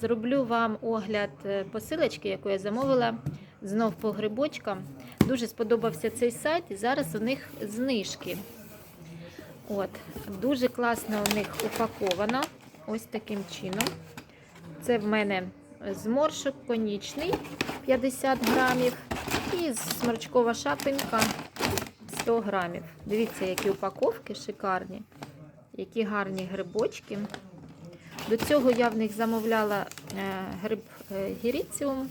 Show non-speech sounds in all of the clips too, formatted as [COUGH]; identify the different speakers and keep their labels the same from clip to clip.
Speaker 1: Зроблю вам огляд е, посилочки, яку я замовила знов по грибочкам. Дуже сподобався цей сайт, і зараз у них знижки. От, Дуже класно у них упаковано. Ось таким чином. Це в мене зморшок конічний 50 грамів і сморчкова шапинка 100 грамів. Дивіться, які упаковки шикарні, які гарні грибочки. До цього я в них замовляла е, гриб е, гіріціум.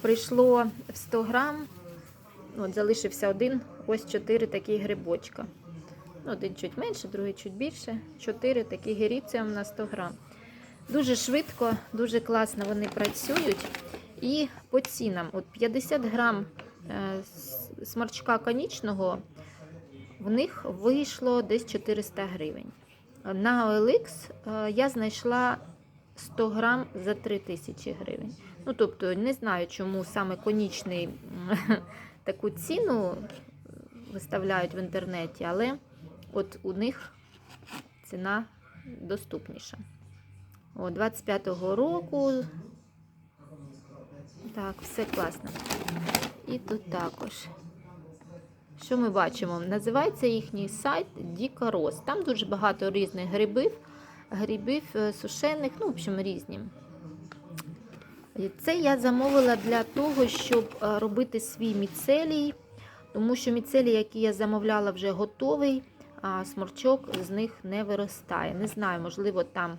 Speaker 1: Прийшло в 100 грам, от залишився один, ось 4 такі грибочка. Ну, Один чуть менше, другий чуть більше. 4 такі гіріціум на 100 грам. Дуже швидко, дуже класно вони працюють. І по цінам, от 50 грам е, сморчка конічного, в них вийшло десь 400 гривень. На OLX е, я знайшла 100 грам за 3000 гривень. Ну, тобто, не знаю, чому саме конічний [LAUGHS] таку ціну виставляють в інтернеті, але от у них ціна доступніша. О, 25-го року. Так, все класно. І тут також. Що ми бачимо? Називається їхній сайт Діка Рос. Там дуже багато різних грибів, грибів е, сушених, ну, в общем, різні. Це я замовила для того, щоб е, робити свій міцелій, тому що міцелій, який я замовляла, вже готовий, а сморчок з них не виростає. Не знаю, можливо, там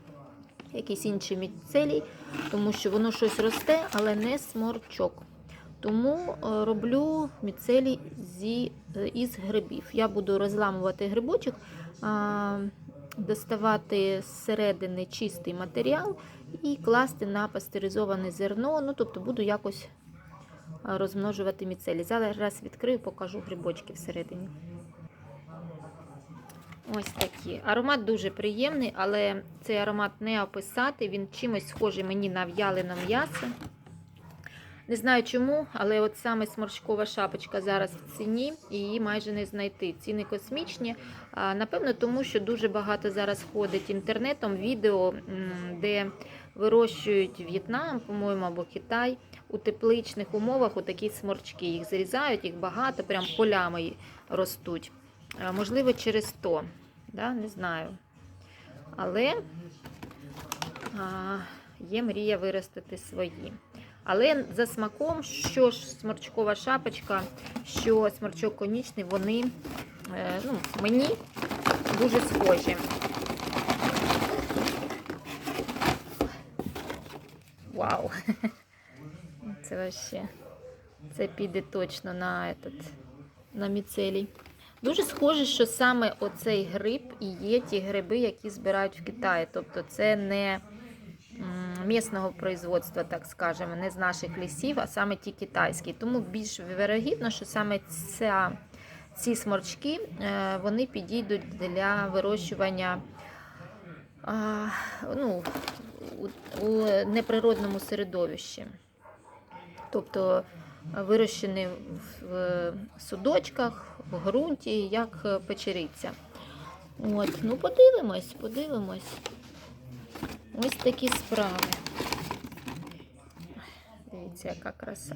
Speaker 1: якийсь інший міцелій, тому що воно щось росте, але не сморчок. Тому е, роблю міцелій зі, е, із грибів. Я буду розламувати грибочок, доставати зсередини чистий матеріал і класти на пастеризоване зерно. Ну, тобто буду якось розмножувати міцелій. Зараз відкрию, покажу грибочки всередині. Ось такі. Аромат дуже приємний, але цей аромат не описати. Він чимось схожий мені на в'ялене м'ясо. Не знаю чому, але от саме сморчкова шапочка зараз в ціні її майже не знайти. Ціни космічні. Напевно, тому що дуже багато зараз ходить інтернетом відео, де вирощують В'єтнам, по-моєму, або Китай у тепличних умовах отакі сморчки. Їх зрізають, їх багато, прям полями ростуть. Можливо, через то. Да? Не знаю. Але а, є мрія виростити свої. Але за смаком, що ж сморчкова шапочка, що сморчок конічний, вони е, ну, мені дуже схожі. Вау! Це вообще. Це піде точно на, этот, на міцелій. Дуже схоже, що саме оцей гриб і є ті гриби, які збирають в Китаї. Тобто це не місного производства, так скажемо, не з наших лісів, а саме ті китайські. Тому більш вирогідно, що саме ця, ці сморчки е, вони підійдуть для вирощування ну, у, неприродному середовищі. Тобто вирощені в судочках, в ґрунті, як печериця. От, ну подивимось, подивимось. Ось такі справи. Дивіться, яка краса.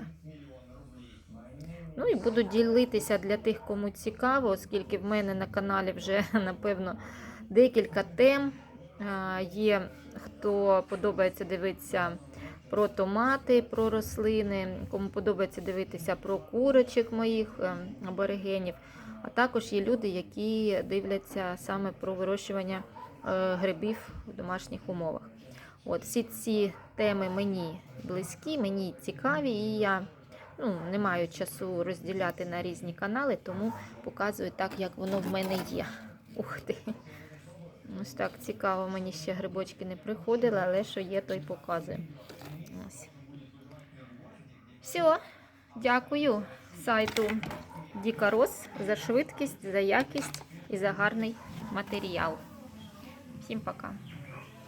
Speaker 1: Ну і буду ділитися для тих, кому цікаво, оскільки в мене на каналі вже, [LAUGHS] напевно, декілька тем. Є, хто подобається дивитися про томати, про рослини, кому подобається дивитися про курочок моїх ем, аборигенів. А також є люди, які дивляться саме про вирощування грибів в домашніх умовах. От всі ці теми мені близькі, мені цікаві, і я ну, не маю часу розділяти на різні канали, тому показую так, як воно в мене є. Ух ти! Ось так цікаво, мені ще грибочки не приходили, але що є, то й показую. Все, дякую сайту Діка Рос за швидкість, за якість і за гарний матеріал. Всім пока!